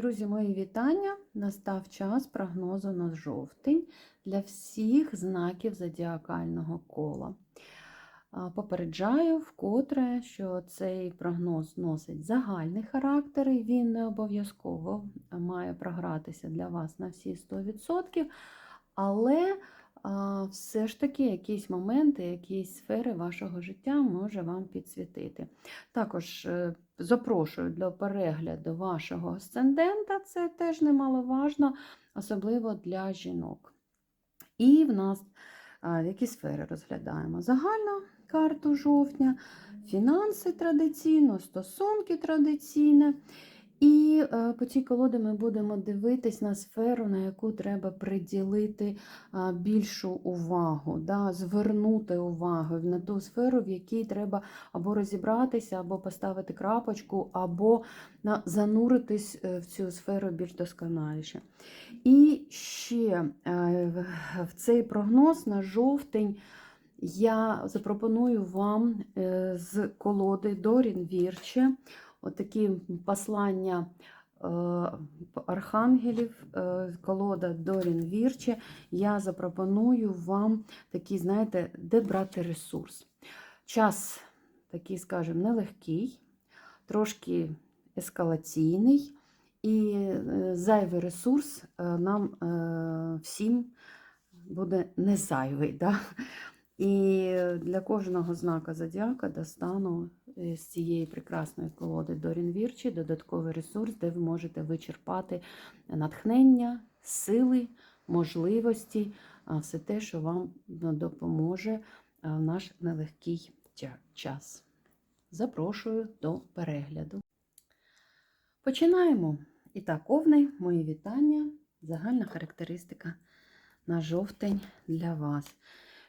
Друзі, мої вітання! Настав час прогнозу на жовтень для всіх знаків зодіакального кола. Попереджаю вкотре, що цей прогноз носить загальний характер, і він не обов'язково має програтися для вас на всі 100%, але все ж таки якісь моменти, якісь сфери вашого життя може вам підсвітити. Також е, запрошую до перегляду вашого асцендента, це теж немаловажно, особливо для жінок. І в нас а, які сфери розглядаємо? Загальну карту жовтня, фінанси традиційно, стосунки традиційне. І е, по цій колоді ми будемо дивитись на сферу, на яку треба приділити більшу увагу, да, звернути увагу на ту сферу, в якій треба або розібратися, або поставити крапочку, або зануритись е, в цю сферу більш досконаліше. І ще е, в- цей прогноз на жовтень я запропоную вам з колоди Дорін Вірче отакі послання е, архангелів, е, колода Дорін Вірче. Я запропоную вам такий, знаєте, де брати ресурс. Час такий, скажімо, нелегкий, трошки ескалаційний, і е, зайвий ресурс нам всім буде не зайвий. Да? І для кожного знака зодіака достану з цієї прекрасної колоди Дорін Вірчі додатковий ресурс, де ви можете вичерпати натхнення, сили, можливості, все те, що вам допоможе в наш нелегкий час. Запрошую до перегляду. Починаємо. І так, овни, мої вітання, загальна характеристика на жовтень для вас.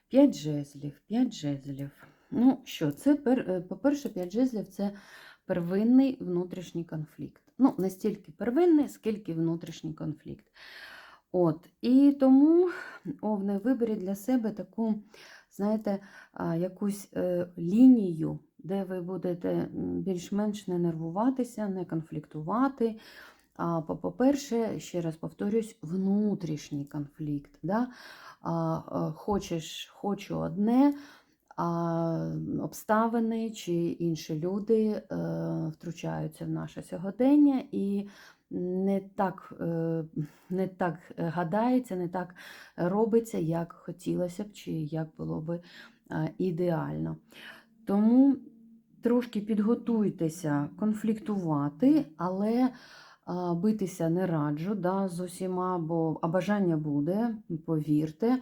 5 жезлів, 5 жезлів. Ну що, це, е, по-перше, 5 жезлів це первинний внутрішній конфлікт. Ну, не стільки первинний, скільки внутрішній конфлікт. От, і тому овни виберіть для себе таку, знаєте, якусь е, лінію, де ви будете більш-менш не нервуватися, не конфліктувати. А, по- По-перше, ще раз повторюсь, внутрішній конфлікт. Да? А, Хочеш, хочу одне, обставини чи інші люди е, втручаються в наше сьогодення і не так, е, не так гадається, не так робиться, як хотілося б, чи як було би е, ідеально. Тому трошки підготуйтеся конфліктувати, але битися не раджу да, з усіма, бо а бажання буде, повірте.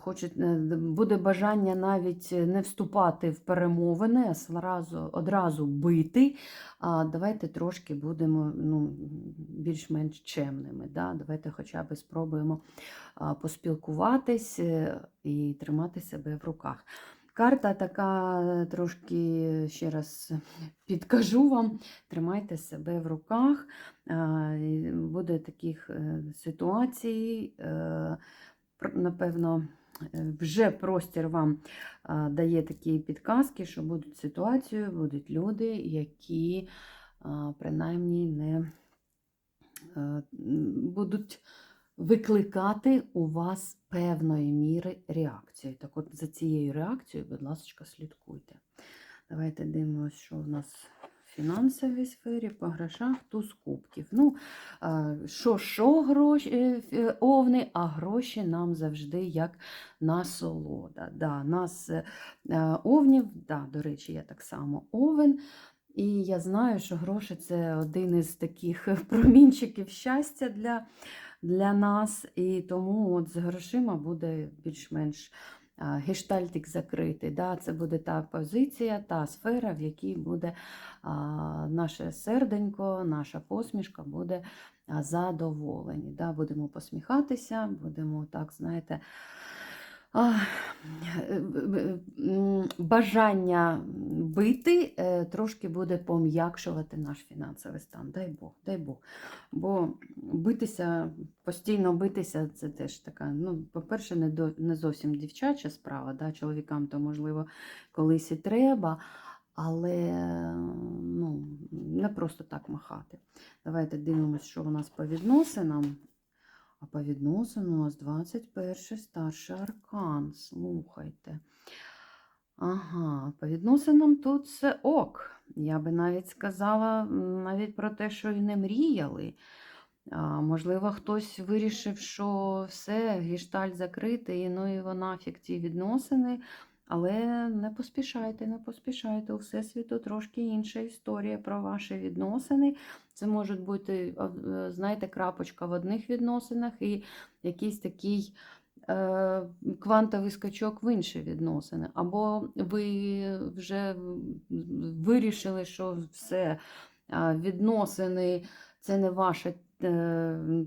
Хочуть, е, буде бажання навіть не вступати в перемовини, а зразу, одразу бити. А давайте трошки будемо ну, більш-менш чемними. Да? Давайте хоча б спробуємо поспілкуватись е, і тримати себе в руках. Карта така е, трошки, ще раз підкажу вам, тримайте себе в руках. Буде таких е, ситуацій, е, напевно, е, вже простір вам дає такі підказки, що будуть ситуації, будуть люди, які принаймні не е, будуть викликати у вас певної міри реакцію. Так от за цією реакцією, будь ласка, слідкуйте. Давайте дивимося, що в нас в фінансовій сфері, по грошах, туз кубків. Ну, що, що гроші, е, овни, а гроші нам завжди як насолода. Да, нас е, е, овнів, да, до речі, я так само овен. І я знаю, що гроші це один із таких промінчиків щастя для, для нас. І тому от з грошима буде більш-менш гештальтик закритий. Да? Це буде та позиція, та сфера, в якій буде а, наше серденько, наша посмішка буде задоволені. Да? Будемо посміхатися, будемо так, знаєте. Е, Бажання бити е, трошки буде пом'якшувати наш фінансовий стан. Дай Бог, дай Бог. Бо битися, постійно битися, це теж така, ну, по-перше, не, до, не зовсім дівчача справа. Да? Чоловікам то, можливо, колись і треба. Але ну, не просто так махати. Давайте дивимося, що у нас по відносинам. А по відносину у нас 21 старший аркан. Слухайте. Ага, по відносинам тут це ок. Я би навіть сказала навіть про те, що і не мріяли. А, можливо, хтось вирішив, що все, гештальт закритий, ну і вона ті відносини. Але не поспішайте, не поспішайте. У Всесвіту трошки інша історія про ваші відносини. Це може бути, е, знаєте, крапочка в одних відносинах і якийсь такий е, квантовий скачок в інші відносини. Або ви вже вирішили, що все, відносини це не ваша, е,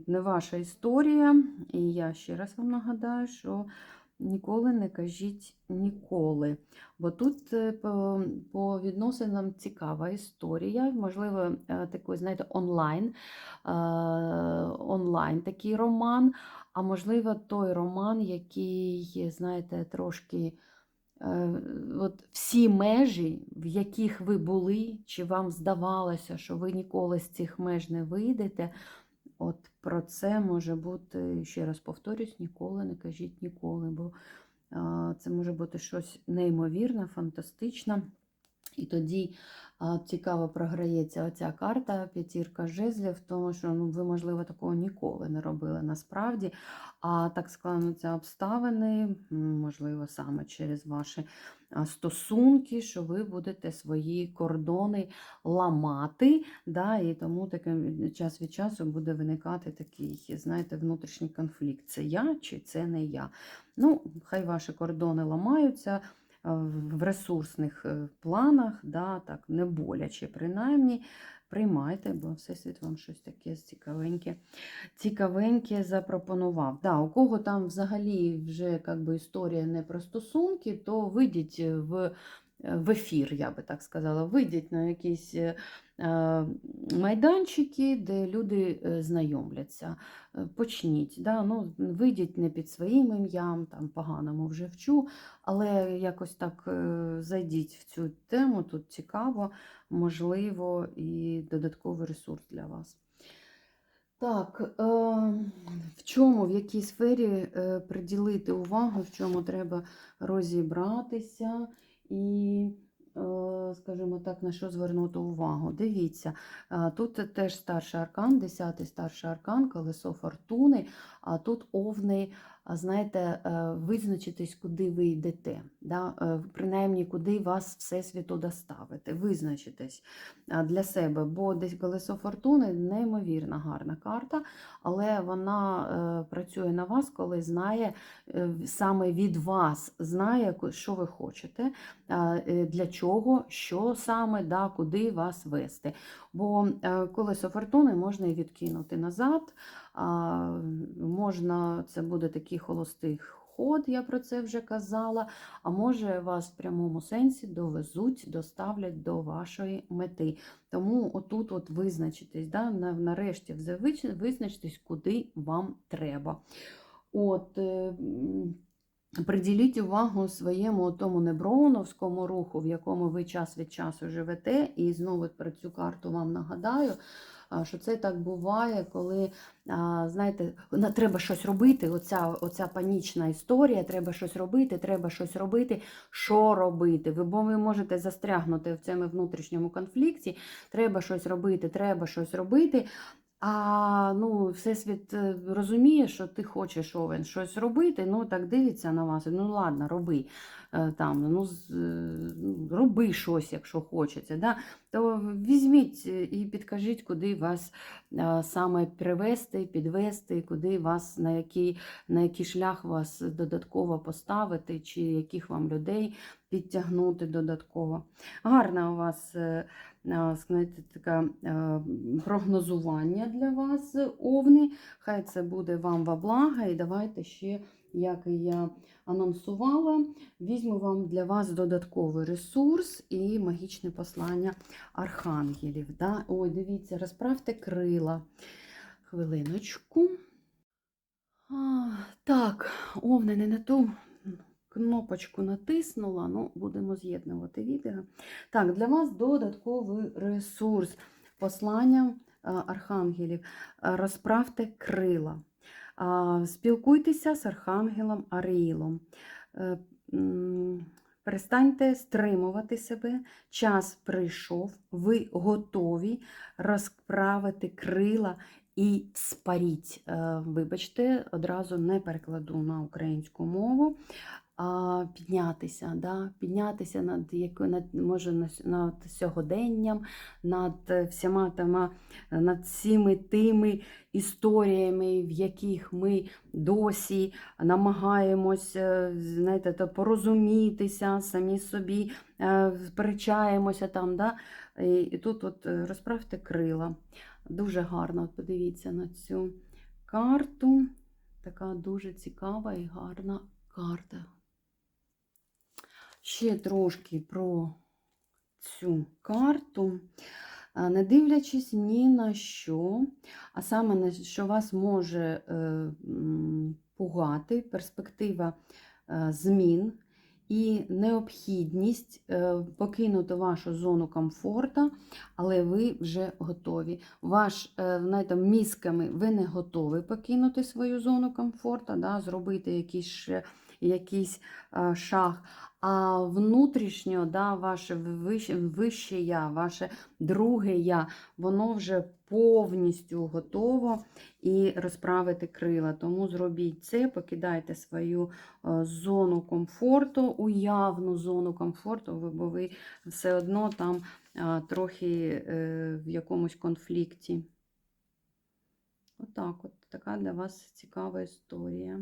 не ваша історія. І я ще раз вам нагадаю, що ніколи не кажіть ніколи. Бо тут е, по, по відносинам цікава історія, можливо, е, такий, знаєте, онлайн, е, онлайн такий роман, а можливо, той роман, який, знаєте, трошки. От всі межі, в яких ви були, чи вам здавалося, що ви ніколи з цих меж не вийдете, от про це може бути, ще раз повторюсь, ніколи не кажіть ніколи, бо це може бути щось неймовірне, фантастичне. І тоді цікаво програється оця карта п'ятірка жезлів, тому що ну, ви, можливо, такого ніколи не робили насправді. А так складаються обставини, можливо, саме через ваші стосунки, що ви будете свої кордони ламати. Да, і тому таким час від часу буде виникати такий, знаєте, внутрішній конфлікт. Це я чи це не я. Ну, хай ваші кордони ламаються в ресурсних е, планах, да, так, не боляче, принаймні. Приймайте, бо Всесвіт вам щось таке цікавеньке, цікавеньке запропонував. Да, у кого там взагалі вже якби, історія не про стосунки, то вийдіть в, в ефір, я би так сказала, вийдіть на якісь е, е, майданчики, де люди е, знайомляться. Почніть. Да? Ну, вийдіть не під своїм ім'ям, там поганому вже вчу, але якось так зайдіть в цю тему, тут цікаво, можливо, і додатковий ресурс для вас. Так, в чому, в якій сфері приділити увагу, в чому треба розібратися і, е, скажімо так, на що звернути увагу. Дивіться, е, тут теж старший аркан, 10-й старший аркан, колесо фортуни, а тут овний, знаєте, е, визначитись, куди ви йдете, да? е, принаймні, куди вас Всесвіту доставити, визначитись для себе, бо десь колесо фортуни неймовірно гарна карта, але вона е, працює на вас, коли знає саме від вас, знає, що ви хочете, для чого, що саме, да, куди вас вести. Бо колесо фортуни можна і відкинути назад, можна, це буде такий холостий ход, я про це вже казала. А може вас в прямому сенсі довезуть, доставлять до вашої мети. Тому отут от визначитись, да, нарешті визначитесь, куди вам треба. От, е, Приділіть увагу своєму тому неброуновському руху, в якому ви час від часу живете, і знову про цю карту вам нагадаю, що це так буває, коли, знаєте, на- треба щось робити. Оця, оця панічна історія, треба щось робити, треба щось робити. Що робити? Ви, бо ви можете застрягнути в цьому внутрішньому конфлікті. Треба щось робити, треба щось робити. А ну, Всесвіт е, розуміє, що ти хочеш овен щось робити, ну так дивиться на вас. Ну ладно, роби там, ну, е, ну, роби щось, якщо хочеться. Да? То візьміть е, і підкажіть, куди вас е, саме привести, підвести, куди вас, на який, на який шлях вас додатково поставити, чи яких вам людей підтягнути додатково. Гарна у вас. е, знаєте, таке е, прогнозування для вас, овни. Хай це буде вам во благо. І давайте ще, як я анонсувала, візьму вам для вас додатковий ресурс і магічне послання архангелів. Да? Ой, дивіться, розправте крила. Хвилиночку. А, так, овни не на ту кнопочку натиснула, ну, будемо з'єднувати відео. Так, для вас додатковий ресурс. посланням е, архангелів. Розправте крила. Спілкуйтеся з архангелом Аріїлом. Е, Перестаньте стримувати себе. Час прийшов, ви готові розправити крила і спаріть. Е, Вибачте, одразу не перекладу на українську мову. Піднятися, да? піднятися над якою над може над, сьогоденням, над е, всіма тема, над всіми тими історіями, в яких ми досі намагаємось е, знаєте, то порозумітися, самі собі е, сперечаємося там. Да? І, тут от е, розправте крила. Дуже гарно, от подивіться на цю карту. Така дуже цікава і гарна карта. Ще трошки про цю карту. Не дивлячись ні на що, а саме на що вас може е, пугати перспектива е, змін і необхідність е, покинути вашу зону комфорту, але ви вже готові. Ваш, знаєте, мізками ви не готові покинути свою зону комфорту, да, зробити якийсь, якийсь шаг. А внутрішньо, да, ваше вище, я, ваше друге я, воно вже повністю готово і розправити крила. Тому зробіть це, покидайте свою е, зону комфорту, уявну зону комфорту, бо ви все одно там трохи е, в якомусь конфлікті. Отак, от така для вас цікава історія.